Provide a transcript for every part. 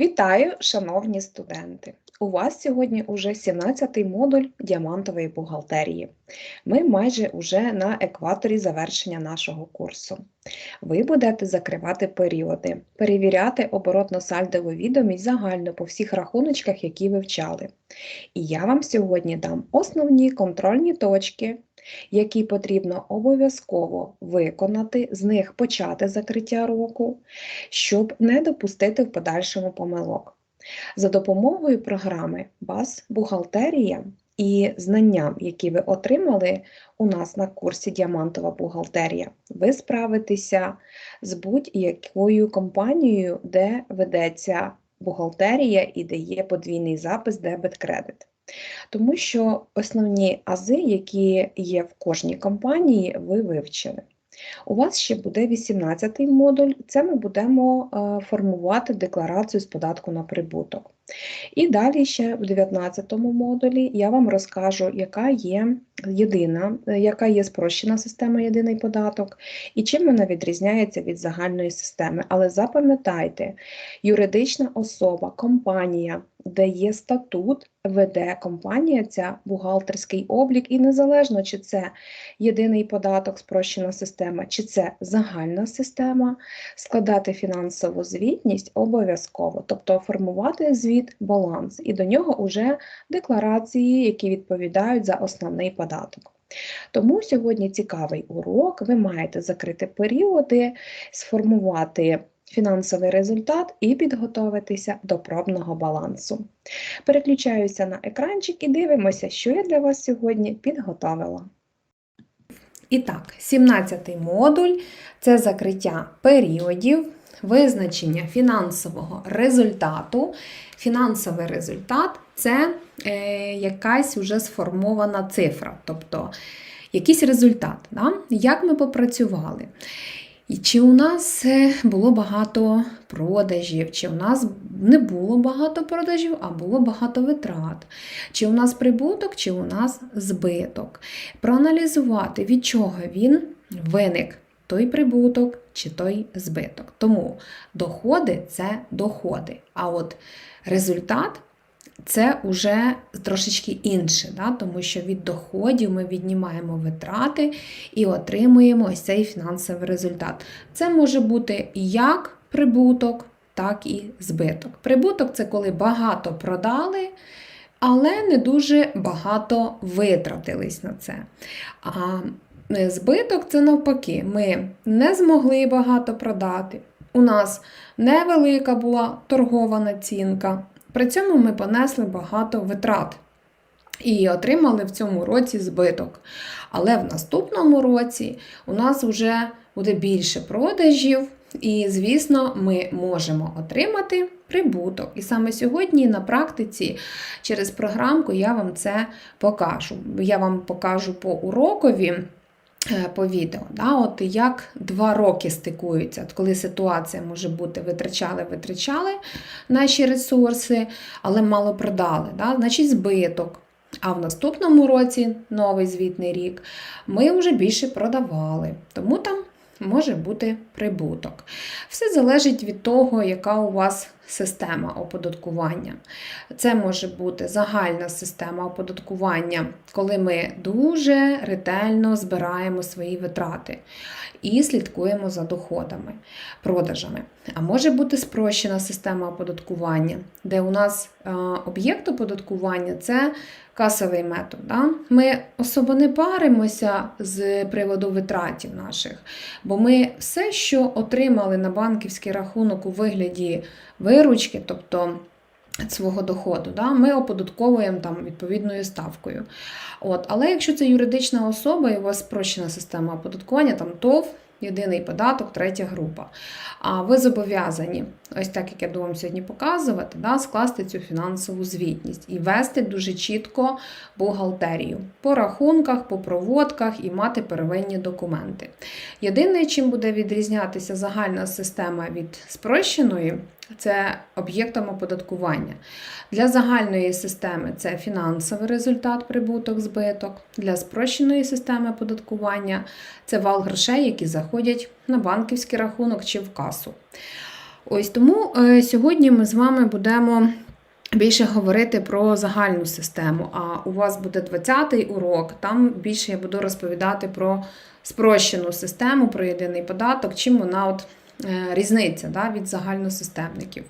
Вітаю, шановні студенти! У вас сьогодні уже 17-й модуль діамантової бухгалтерії. Ми майже уже на екваторі завершення нашого курсу. Ви будете закривати періоди, перевіряти оборотно-сальдову відомість загально по всіх рахуночках, які ви вчали. І я вам сьогодні дам основні контрольні точки, які потрібно обов'язково виконати, з них почати закриття року, щоб не допустити в подальшому помилок. За допомогою програми БАС Бухгалтерія і знанням, які ви отримали у нас на курсі Діамантова бухгалтерія, ви справитеся з будь-якою компанією, де ведеться бухгалтерія і де є подвійний запис дебет-кредит. Тому що основні ази, які є в кожній компанії, ви вивчили. У вас ще буде 18-й модуль, це ми будемо е, формувати декларацію з податку на прибуток. І далі ще в 19-му модулі я вам розкажу, яка є єдина, е, яка є спрощена система єдиний податок і чим вона відрізняється від загальної системи. Але запам'ятайте, юридична особа, компанія, де є статут, веде компанія ця бухгалтерський облік, і незалежно, чи це єдиний податок, спрощена система, чи це загальна система, складати фінансову звітність обов'язково, тобто формувати звіт баланс, і до нього вже декларації, які відповідають за основний податок. Тому сьогодні цікавий урок, ви маєте закрити періоди, сформувати фінансовий результат і підготуватися до пробного балансу. Переключаюся на екранчик і дивимося, що я для вас сьогодні підготовила. І так, 17 модуль це закриття періодів, визначення фінансового результату. Фінансовий результат це е, якась вже сформована цифра, тобто якийсь результат. Да? Як ми попрацювали? І Чи у нас е, було багато продажів, чи у нас не було багато продажів, а було багато витрат, чи у нас прибуток, чи у нас збиток. Проаналізувати, від чого він виник, той прибуток чи той збиток. Тому доходи це доходи. А от результат це вже трошечки інше, да? тому що від доходів ми віднімаємо витрати і отримуємо ось цей фінансовий результат. Це може бути як прибуток, так і збиток. Прибуток це коли багато продали. Але не дуже багато витратились на це. А збиток це навпаки, ми не змогли багато продати. У нас невелика була торгова націнка, при цьому ми понесли багато витрат і отримали в цьому році збиток. Але в наступному році у нас вже буде більше продажів, і, звісно, ми можемо отримати прибуток. І саме сьогодні на практиці через програмку я вам це покажу. Я вам покажу по урокові. Е, по відео. Да? От Як два роки стикуються, От коли ситуація може бути, витрачали, витрачали наші ресурси, але мало продали, да? значить збиток. А в наступному році, новий звітний рік, ми вже більше продавали. Тому там може бути прибуток. Все залежить від того, яка у вас система оподаткування. Це може бути загальна система оподаткування, коли ми дуже ретельно збираємо свої витрати і слідкуємо за доходами, продажами. А може бути спрощена система оподаткування, де у нас е, об'єкт оподаткування це касовий метод. Да? Ми особо не паримося з приводу витратів наших, бо ми все, що отримали на банківський рахунок у вигляді виручки, тобто свого доходу, да, ми оподатковуємо там відповідною ставкою. От, Але якщо це юридична особа і у вас спрощена система оподаткування, там ТОВ, єдиний податок, третя група. А ви зобов'язані, ось так як я думаю, сьогодні показувати, да, скласти цю фінансову звітність і вести дуже чітко бухгалтерію по рахунках, по проводках і мати первинні документи. Єдине, чим буде відрізнятися загальна система від спрощеної, це об'єктом оподаткування. Для загальної системи це фінансовий результат, прибуток, збиток. Для спрощеної системи оподаткування це вал грошей, які заходять на банківський рахунок чи в касу. Ось тому е, сьогодні ми з вами будемо більше говорити про загальну систему. А у вас буде 20-й урок, там більше я буду розповідати про спрощену систему, про єдиний податок, чим вона от різниця да, від загальносистемників.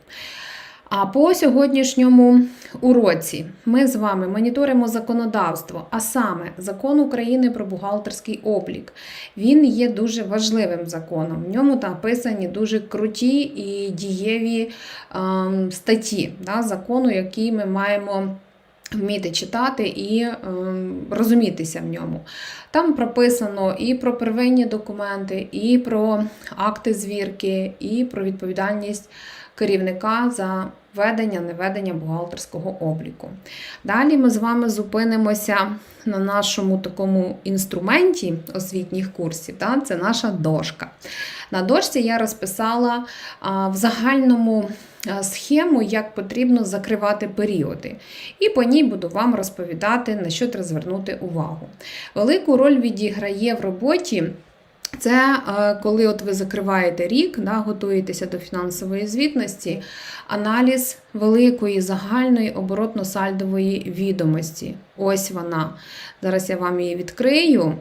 А по сьогоднішньому уроці ми з вами моніторимо законодавство, а саме закон України про бухгалтерський облік. Він є дуже важливим законом. В ньому написані дуже круті і дієві ем, статті да, закону, які ми маємо. Вміти читати і ем, розумітися в ньому. Там прописано і про первинні документи, і про акти звірки, і про відповідальність керівника за ведення, неведення бухгалтерського обліку. Далі ми з вами зупинимося на нашому такому інструменті освітніх курсів. Да? Це наша дошка. На дошці я розписала а, в загальному схему, як потрібно закривати періоди. І по ній буду вам розповідати, на що треба звернути увагу. Велику роль відіграє в роботі. Це е, коли от ви закриваєте рік, да, готуєтеся до фінансової звітності, аналіз великої загальної оборотно-сальдової відомості. Ось вона. Зараз я вам її відкрию.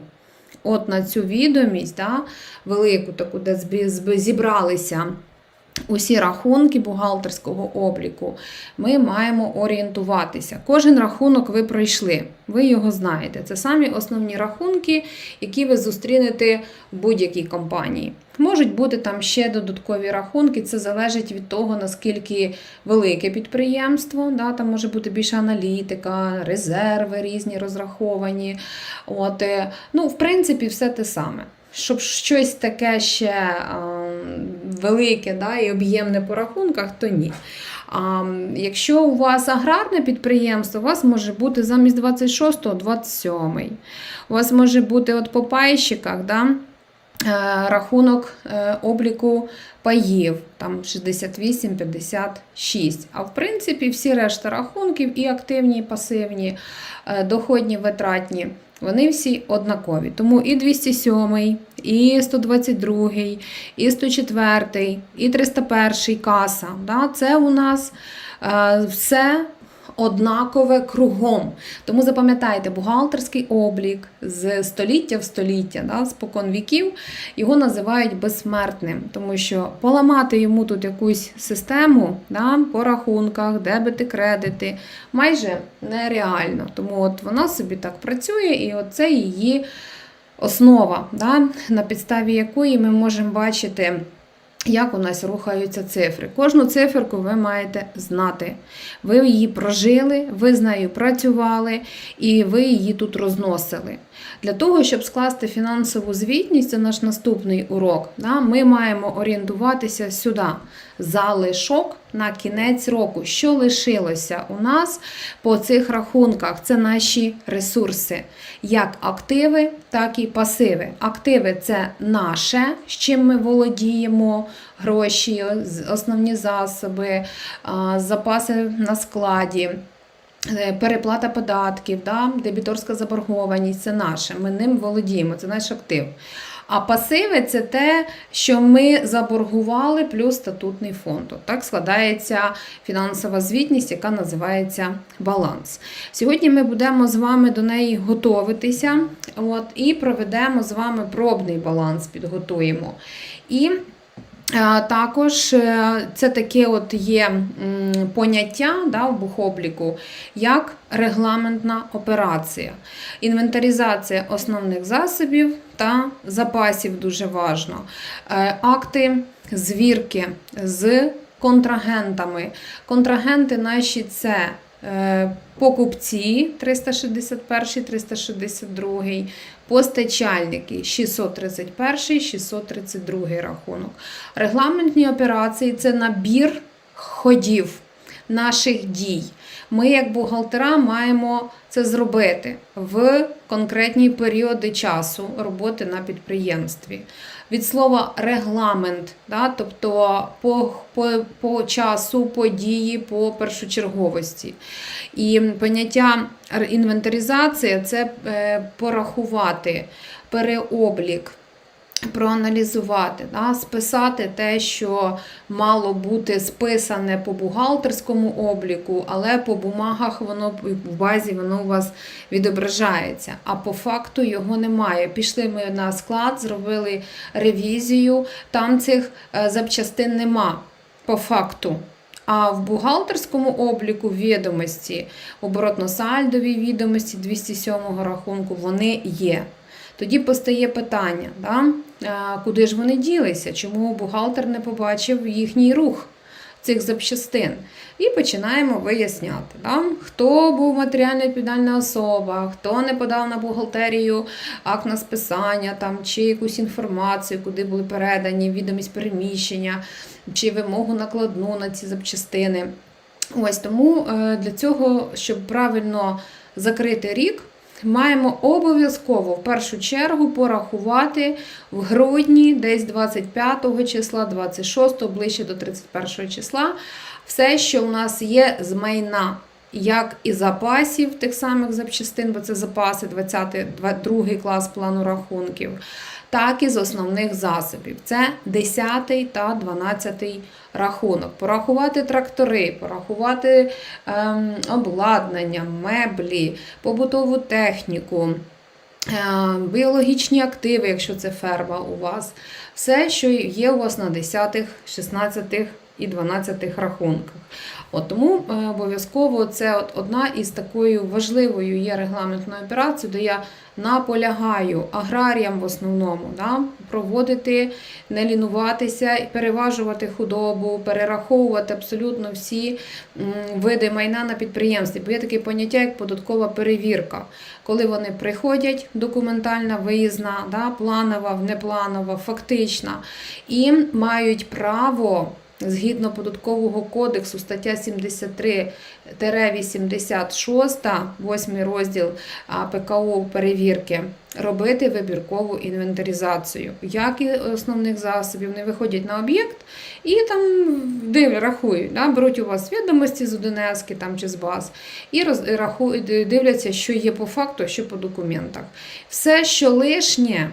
От на цю відомість, да, велику таку, де зібралися усі рахунки бухгалтерського обліку, ми маємо орієнтуватися. Кожен рахунок ви пройшли, ви його знаєте. Це самі основні рахунки, які ви зустрінете в будь-якій компанії. Можуть бути там ще додаткові рахунки, це залежить від того, наскільки велике підприємство, да, там може бути більше аналітика, резерви різні розраховані. От, е, ну, В принципі, все те саме. Щоб щось таке ще велике да, і об'ємне по рахунках, то ні. А Якщо у вас аграрне підприємство, у вас може бути замість 26-го 27-й. У вас може бути от по пайщиках да, е, рахунок е, обліку паїв, там 68-56. А в принципі, всі решта рахунків, і активні, і пасивні, е, доходні, витратні. Вони всі однакові. Тому і 207, і 122, і 104, і 301 каса. Да? Це у нас е, все однакове кругом. Тому запам'ятайте, бухгалтерський облік з століття в століття, да, спокон віків, його називають безсмертним, тому що поламати йому тут якусь систему да, по рахунках, дебити, кредити, майже нереально. Тому от вона собі так працює, і це її основа, да, на підставі якої ми можемо бачити. Як у нас рухаються цифри. Кожну циферку ви маєте знати. Ви її прожили, ви з нею працювали і ви її тут розносили. Для того, щоб скласти фінансову звітність, це наш наступний урок, ми маємо орієнтуватися сюди. Залишок на кінець року. Що лишилося у нас по цих рахунках? Це наші ресурси, як активи, так і пасиви. Активи це наше, з чим ми володіємо, гроші, основні засоби, запаси на складі. Е, переплата податків, да, дебіторська заборгованість це наше. Ми ним володіємо, це наш актив. А пасиви це те, що ми заборгували плюс статутний фонд. Так складається фінансова звітність, яка називається баланс. Сьогодні ми будемо з вами до неї готуватися от, і проведемо з вами пробний баланс, підготуємо. І також е, це таке от є поняття да, в бухобліку, як регламентна операція. Інвентаризація основних засобів та запасів дуже важно. Е, акти звірки з контрагентами. Контрагенти наші це е, покупці 361, 362, постачальники 631, 632 рахунок. Регламентні операції це набір ходів наших дій. Ми, як бухгалтера, маємо це зробити в конкретні періоди часу роботи на підприємстві. Від слова регламент, да, тобто по, по, по часу, по дії, по першочерговості. І поняття інвентаризація це е, порахувати переоблік проаналізувати, да, списати те, що мало бути списане по бухгалтерському обліку, але по бумагах воно в базі воно у вас відображається. А по факту його немає. Пішли ми на склад, зробили ревізію, там цих е, запчастин нема по факту. А в бухгалтерському обліку відомості, оборотно-сальдові відомості 207 рахунку, вони є. Тоді постає питання, да? куди ж вони ділися, чому бухгалтер не побачив їхній рух цих запчастин. І починаємо виясняти, да? хто був матеріально відповідальна особа, хто не подав на бухгалтерію акт на списання там, чи якусь інформацію, куди були передані відомість переміщення, чи вимогу накладну на ці запчастини. Ось тому е, для цього, щоб правильно закрити рік, маємо обов'язково в першу чергу порахувати в грудні, десь 25 числа, 26, ближче до 31 числа, все, що у нас є з майна. Як і запасів тих самих запчастин, бо це запаси 20, 2 клас плану рахунків, так і з основних засобів. Це 10 та 12 рахунок. Порахувати трактори, порахувати ем, обладнання, меблі, побутову техніку. е, Біологічні активи, якщо це ферма у вас, все, що є у вас на 10, 16 і 12 рахунках. От Тому е, обов'язково це от одна із такою важливою є регламентною операцією, де я наполягаю аграріям в основному да, проводити, не лінуватися, переважувати худобу, перераховувати абсолютно всі види майна на підприємстві. Бо є таке поняття, як податкова перевірка, коли вони приходять, документальна, виїзна, да, планова, непланова, фактична, і мають право. Згідно податкового кодексу, стаття 73-86, 8 розділ ПКО перевірки, робити вибіркову інвентаризацію, як і основних засобів. Вони виходять на об'єкт і там див, рахують, да, беруть у вас відомості з ОДНС там, чи з баз, і роз, рахують, дивляться, що є по факту, що по документах. Все, що лишнє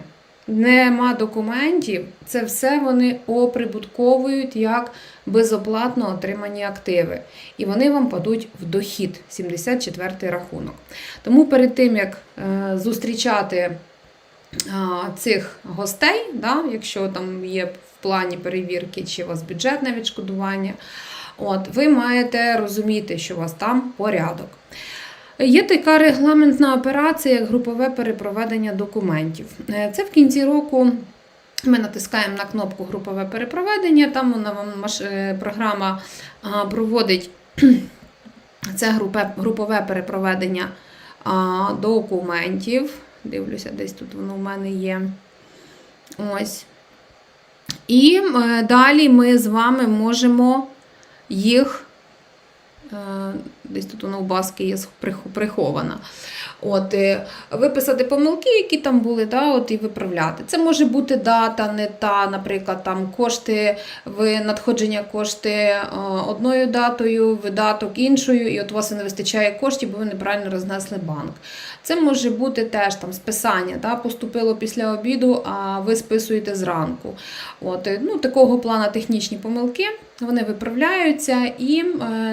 нема документів, це все вони оприбутковують як безоплатно отримані активи. І вони вам падуть в дохід 74 рахунок. Тому перед тим, як е, зустрічати а, цих гостей, да, якщо там є в плані перевірки, чи у вас бюджетне відшкодування, от, ви маєте розуміти, що у вас там порядок. Є така регламентна операція, як групове перепроведення документів. Е, Це в кінці року. Ми натискаємо на кнопку групове перепроведення, там вона вам е, програма проводить це групове перепроведення документів. Дивлюся, десь тут воно в мене є. Ось. І е, далі ми з вами можемо їх. Е, Десь тут у баски є прих- прихована. От, е, виписати помилки, які там були, да, от, і виправляти. Це може бути дата, не та, наприклад, там кошти, ви надходження кошти е, одною датою, видаток іншою, і от у вас не вистачає коштів, бо ви неправильно рознесли банк. Це може бути теж там списання, да, поступило після обіду, а ви списуєте зранку. От, е, ну, такого плану технічні помилки, вони виправляються і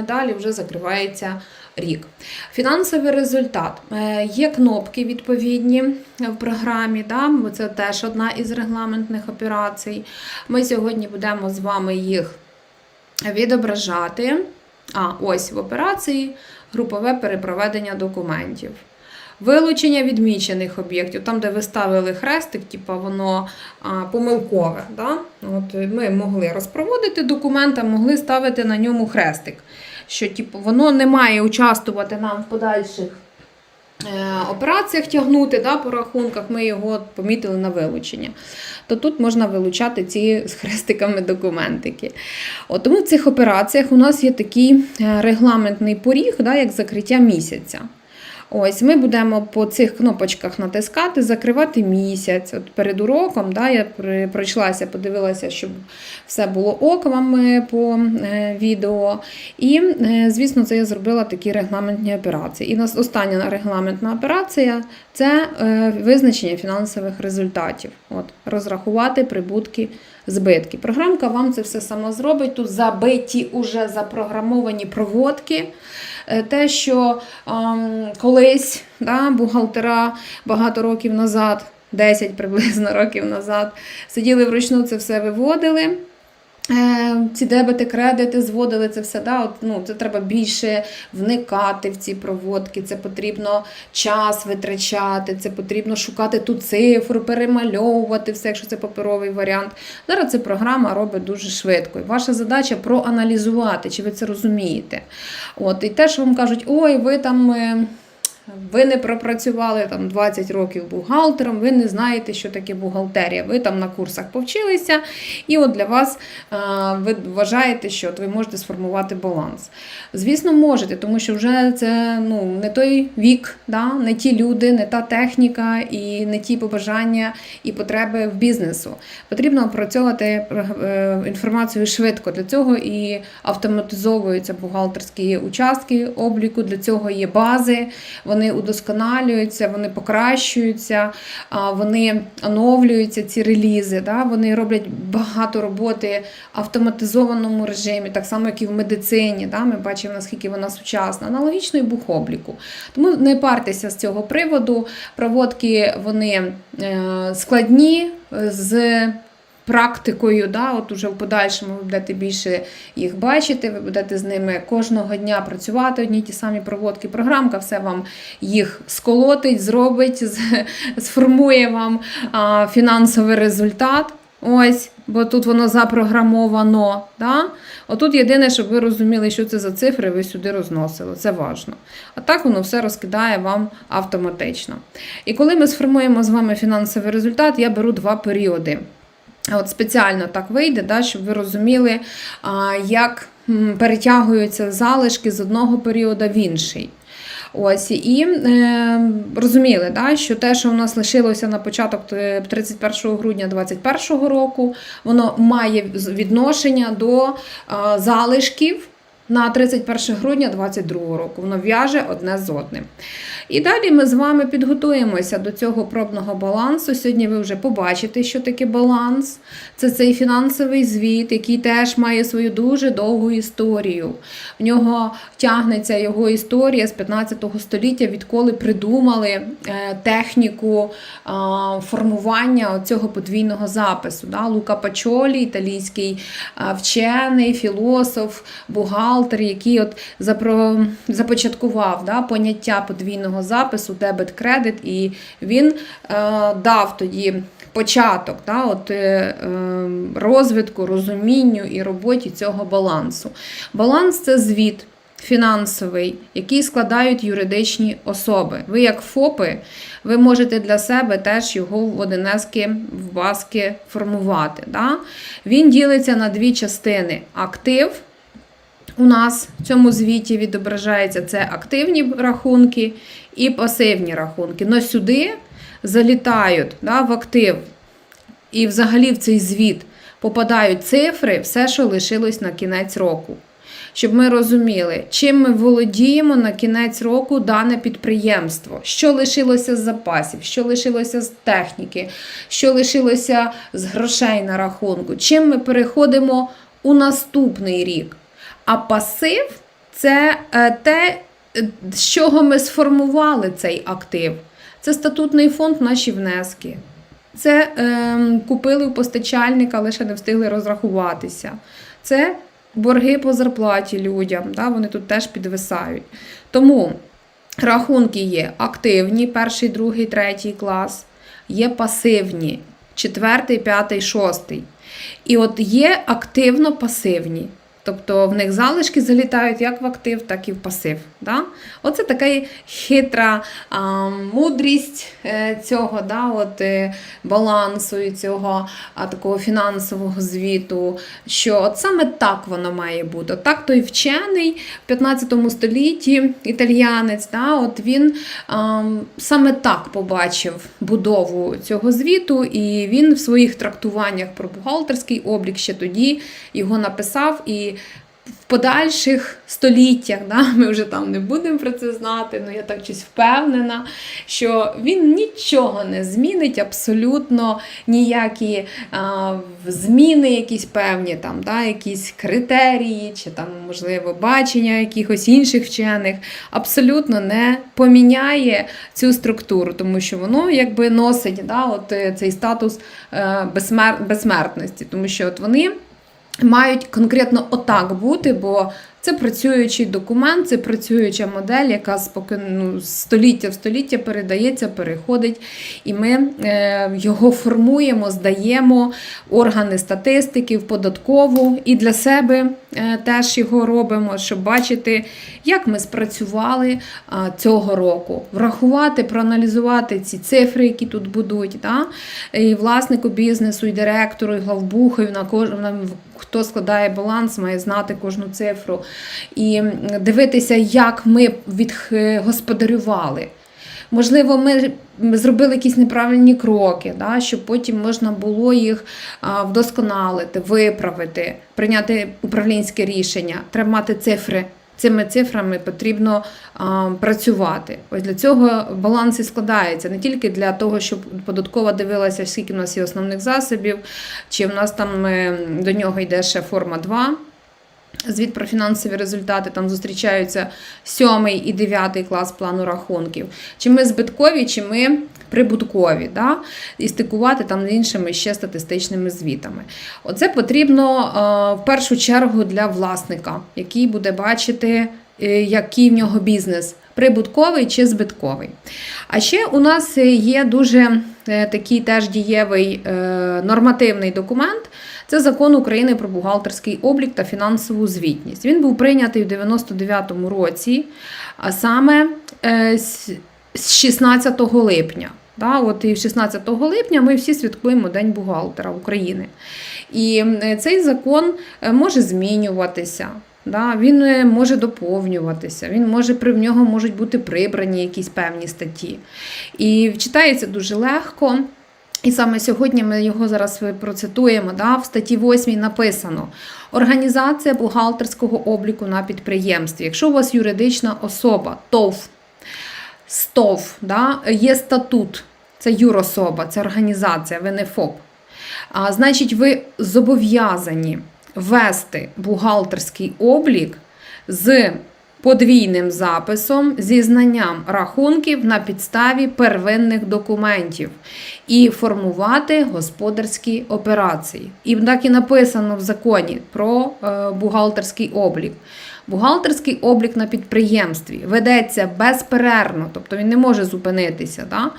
далі вже закривається рік. Фінансовий результат. Е, Є кнопки відповідні в програмі, да? це теж одна із регламентних операцій. Ми сьогодні будемо з вами їх відображати. А, ось в операції групове перепроведення документів. Вилучення відмічених об'єктів, там, де ви ставили хрестик, типу воно а, помилкове. Да? От ми могли розпроводити документ, а могли ставити на ньому хрестик що типу, воно не має участвувати нам в подальших е, операціях тягнути да, по рахунках, ми його помітили на вилучення. То тут можна вилучати ці з хрестиками документики. От, тому в цих операціях у нас є такий е, регламентний поріг, да, як закриття місяця. Ось ми будемо по цих кнопочках натискати, закривати місяць. От перед уроком да, я пройшлася, подивилася, щоб все було ок вам е, по е, відео. І, е, звісно, це я зробила такі регламентні операції. І остання регламентна операція це визначення фінансових результатів. От, розрахувати прибутки, збитки. Програмка вам це все сама зробить. Тут забиті уже запрограмовані проводки. Е, Те, що ем, колись да, бухгалтера багато років назад, 10 приблизно років назад, сиділи вручну це все виводили. Е, Ці дебети, кредити зводили це все. Да? От, ну, це треба більше вникати в ці проводки, це потрібно час витрачати, це потрібно шукати ту цифру, перемальовувати все, якщо це паперовий варіант. Зараз ця програма робить дуже швидко. І ваша задача проаналізувати, чи ви це розумієте. От, і те, що вам кажуть, ой, ви там. Ви не пропрацювали там 20 років бухгалтером, ви не знаєте, що таке бухгалтерія. Ви там на курсах повчилися, і от для вас ви вважаєте, що от ви можете сформувати баланс. Звісно, можете, тому що вже це ну, не той вік, да? не ті люди, не та техніка і не ті побажання і потреби в бізнесу. Потрібно опрацьовувати е, інформацію швидко. Для цього і автоматизовуються бухгалтерські участки обліку, для цього є бази, вони удосконалюються, вони покращуються, вони оновлюються, ці релізи. Да? Вони роблять багато роботи в автоматизованому режимі, так само, як і в медицині. Да? Ми бачимо, наскільки вона сучасна, аналогічно і бухобліку. Тому не партеся з цього приводу. Проводки вони е, складні з практикою. Да? От уже в подальшому ви будете більше їх бачити, ви будете з ними кожного дня працювати одні ті самі проводки. Програмка все вам їх сколотить, зробить, сформує вам а, фінансовий результат. Ось, бо тут воно запрограмовано. Да? Отут єдине, щоб ви розуміли, що це за цифри, ви сюди розносили. Це важно. А так воно все розкидає вам автоматично. І коли ми сформуємо з вами фінансовий результат, я беру два періоди. От спеціально так вийде, да, щоб ви розуміли, як перетягуються залишки з одного періоду в інший. Ось і е, розуміли, да, що те, що у нас лишилося на початок е, 31 грудня 2021 року, воно має відношення до е, залишків на 31 грудня 2022 року. Воно в'яже одне з одним. І далі ми з вами підготуємося до цього пробного балансу. Сьогодні ви вже побачите, що таке баланс. Це цей фінансовий звіт, який теж має свою дуже довгу історію. В нього тягнеться його історія з 15 століття, відколи придумали е, техніку е, формування цього подвійного запису. Лука Пачолі, італійський е, вчений, філософ, бухгалтер, який от започаткував поняття подвійного запису, дебет-кредит, і він е, дав тоді початок да, от, е, е, розвитку, розумінню і роботі цього балансу. Баланс це звіт. Фінансовий, який складають юридичні особи. Ви, як ФОПи, ви можете для себе теж його в одинески, в баски формувати. Да? Він ділиться на дві частини: актив. У нас в цьому звіті відображається це активні рахунки і пасивні рахунки. Но сюди залітають да, в актив і взагалі в цей звіт попадають цифри, все, що лишилось на кінець року. Щоб ми розуміли, чим ми володіємо на кінець року дане підприємство, що лишилося з запасів, що лишилося з техніки, що лишилося з грошей на рахунку, чим ми переходимо у наступний рік. А пасив це е, те, з чого ми сформували цей актив. Це статутний фонд, наші внески. Це е, купили у постачальника, лише не встигли розрахуватися. Це борги по зарплаті людям, да, вони тут теж підвисають. Тому рахунки є активні, перший, другий, третій клас, є пасивні, четвертий, п'ятий, шостий. І от є активно-пасивні. Тобто в них залишки залітають як в актив, так і в пасив. Да? Оце така хитра а, мудрість е, цього да, от, е, балансу і цього а, такого фінансового звіту, що от саме так воно має бути. От так той вчений в 15 столітті італіянець, да, от він а, саме так побачив будову цього звіту, і він в своїх трактуваннях про бухгалтерський облік ще тоді його написав. і в подальших століттях, да, ми вже там не будемо про це знати, але я так щось впевнена, що він нічого не змінить, абсолютно ніякі а, зміни, якісь певні, там, да, якісь критерії, чи там, можливо, бачення якихось інших вчених, абсолютно не поміняє цю структуру, тому що воно якби носить да, от, е, цей статус е, безсмер... безсмертності, тому що от вони мають конкретно отак бути, бо це працюючий документ, це працююча модель, яка споки, ну, століття в століття передається, переходить, і ми е, його формуємо, здаємо органи статистики, в податкову і для себе е, теж його робимо, щоб бачити, як ми спрацювали е, цього року, врахувати, проаналізувати ці цифри, які тут будуть. Да? І власнику бізнесу, і директору, і главбуху, і на кожному хто складає баланс, має знати кожну цифру і дивитися, як ми відгосподарювали. Можливо, ми зробили якісь неправильні кроки, да, щоб потім можна було їх вдосконалити, виправити, прийняти управлінське рішення. Треба мати цифри. Цими цифрами потрібно а, працювати. Ось для цього баланс і складається не тільки для того, щоб податкова дивилася, скільки в нас є основних засобів, чи в нас там е, до нього йде ще форма 2. Звіт про фінансові результати там зустрічаються сьомий і дев'ятий клас плану рахунків. Чи ми збиткові, чи ми прибуткові, да? і стикувати там з іншими ще статистичними звітами. Оце потрібно е, в першу чергу для власника, який буде бачити, е, який в нього бізнес. Прибутковий чи збитковий. А ще у нас є дуже е, такий теж дієвий нормативний документ. Це закон України про бухгалтерський облік та фінансову звітність. Він був прийнятий у 99-му році, а саме з 16 липня. Да, от І 16 липня ми всі святкуємо День бухгалтера України. І цей закон е, може змінюватися. Да, Він е, може доповнюватися, він може при в нього можуть бути прибрані якісь певні статті. І читається дуже легко. І саме сьогодні ми його зараз процитуємо. Да, В статті 8 написано: Організація бухгалтерського обліку на підприємстві. Якщо у вас юридична особа, ТОВ, СТОВ, да, є статут, це юрособа, це організація, ви не ФОП. А, Значить, ви зобов'язані вести бухгалтерський облік з подвійним записом зі знанням рахунків на підставі первинних документів і формувати господарські операції. І так і написано в законі про е, бухгалтерський облік. Бухгалтерський облік на підприємстві ведеться безперервно, тобто він не може зупинитися. Да?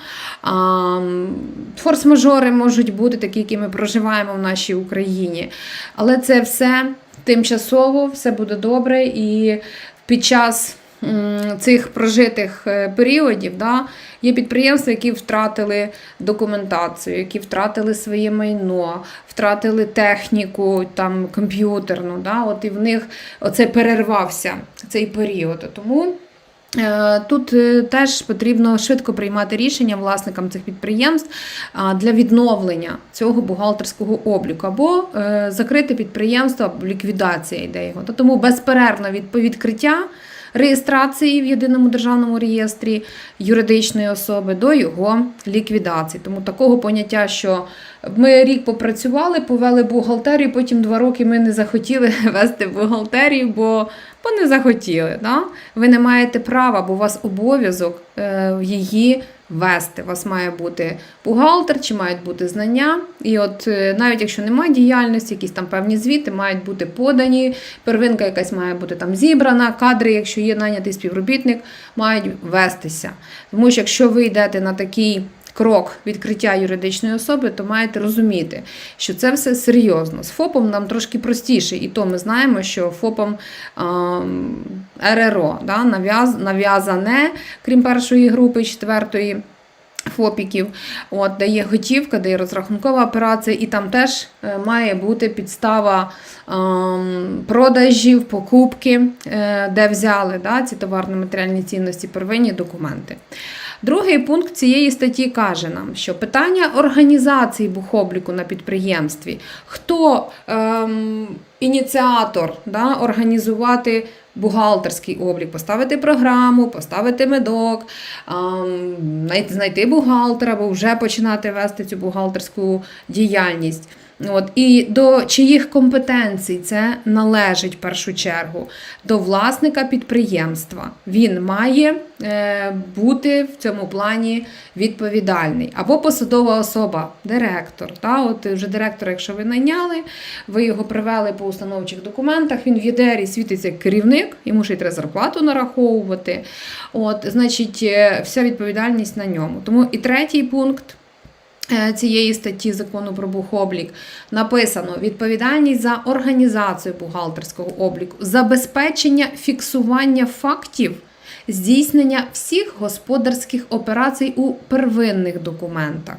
Форс-мажори можуть бути такі, які ми проживаємо в нашій Україні. Але це все тимчасово, все буде добре і під час цих прожитих е, періодів да, є підприємства, які втратили документацію, які втратили своє майно, втратили техніку там комп'ютерну. Да, от І в них оце перервався цей період. Тому. Е, тут е, теж потрібно швидко приймати рішення власникам цих підприємств для відновлення цього бухгалтерського обліку або закрити підприємство, ліквідація йде його. Тому безперервно від відкриття реєстрації в єдиному державному реєстрі юридичної особи до його ліквідації. Тому такого поняття, що ми рік попрацювали, повели бухгалтерію, потім два роки ми не захотіли вести бухгалтерію, бо бо не захотіли. Да? Ви не маєте права, бо у вас обов'язок е, її вести. У вас має бути бухгалтер, чи мають бути знання. І от е, навіть якщо немає діяльності, якісь там певні звіти мають бути подані, первинка якась має бути там зібрана, кадри, якщо є нанятий співробітник, мають вестися. Тому що якщо ви йдете на такий крок відкриття юридичної особи, то маєте розуміти, що це все серйозно. З ФОПом нам трошки простіше, і то ми знаємо, що ФОПом РРО да, нав'яз, нав'язане, крім першої групи, четвертої. ФОПіків, от, де є готівка, де є розрахункова операція, і там теж е, має бути підстава продажів, покупки, е, де взяли да, ці товарно-матеріальні цінності, первинні документи. Другий пункт цієї статті каже нам, що питання організації бухобліку на підприємстві, хто ем, ініціатор да, організувати бухгалтерський облік, поставити програму, поставити медок, ем, знайти- бухгалтера або вже починати вести цю бухгалтерську діяльність. От, і до чиїх компетенцій це належить в першу чергу? До власника підприємства. Він має е, бути в цьому плані відповідальний. Або посадова особа, директор. Та? От вже директора, якщо ви найняли, ви його привели по установчих документах, він в ЄДРі світиться як керівник, йому ще й треба зарплату нараховувати. От, значить, е, вся відповідальність на ньому. Тому і третій пункт цієї статті закону про бухоблік написано відповідальність за організацію бухгалтерського обліку, забезпечення фіксування фактів. Здійснення всіх господарських операцій у первинних документах,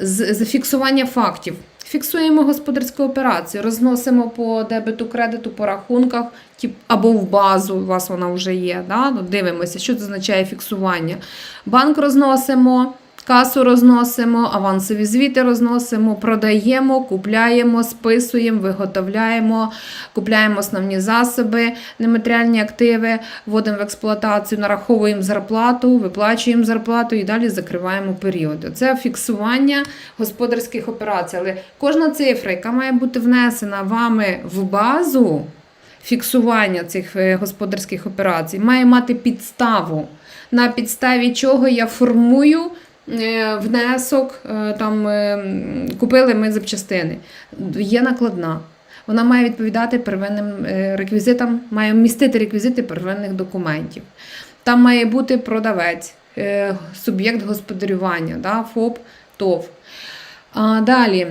зафіксування фактів. Фіксуємо господарську операцію, розносимо по дебету кредиту, по рахунках, або в базу, у вас вона вже є. Да? Ну, дивимося, що це означає фіксування. Банк розносимо, касу розносимо, авансові звіти розносимо, продаємо, купляємо, списуємо, виготовляємо, купляємо основні засоби, нематеріальні активи, вводимо в експлуатацію, нараховуємо зарплату, виплачуємо зарплату і далі закриваємо періоди. Це фіксування господарських операцій. Але кожна цифра, яка має бути внесена вами в базу фіксування цих е, господарських операцій, має мати підставу, на підставі чого я формую. Е, Внесок, е, там е, купили ми запчастини. Є накладна. Вона має відповідати первинним реквізитам, має містити реквізити первинних документів. Там має бути продавець, суб'єкт господарювання, да, ФОП, ТОВ. А, далі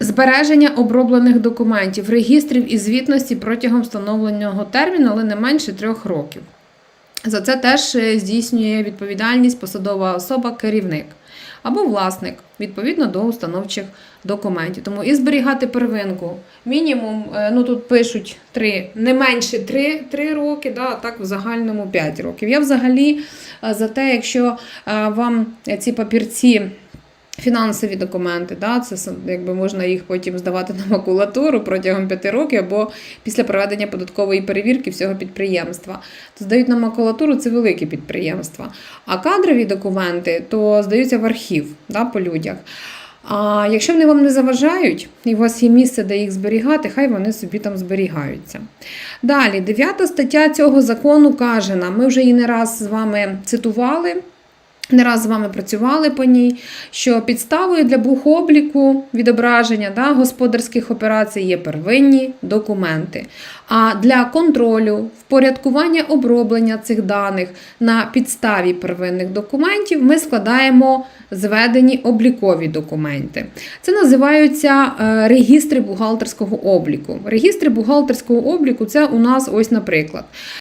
збереження оброблених документів, регістрів і звітності протягом встановленого терміну, але не менше трьох років. За це теж здійснює відповідальність посадова особа, керівник або власник відповідно до установчих документів. Тому і зберігати первинку. Мінімум, е, ну тут пишуть 3, не менше 3, 3 роки, да, а так в загальному 5 років. Я взагалі е, за те, якщо е, вам ці папірці. Фінансові документи, да, це якби можна їх потім здавати на макулатуру протягом 5 років або після проведення податкової перевірки всього підприємства. То здають на макулатуру це великі підприємства. А кадрові документи то здаються в архів да, по людях. А якщо вони вам не заважають, і у вас є місце, де їх зберігати, хай вони собі там зберігаються. Далі, дев'ята стаття цього закону каже нам, ми вже її не раз з вами цитували. Не раз з вами працювали по ній, що підставою для бухобліку відображення да, господарських операцій є первинні документи. А для контролю, впорядкування оброблення цих даних на підставі первинних документів ми складаємо зведені облікові документи. Це називаються е, регістри бухгалтерського обліку. Регістри бухгалтерського обліку це у нас ось, наприклад,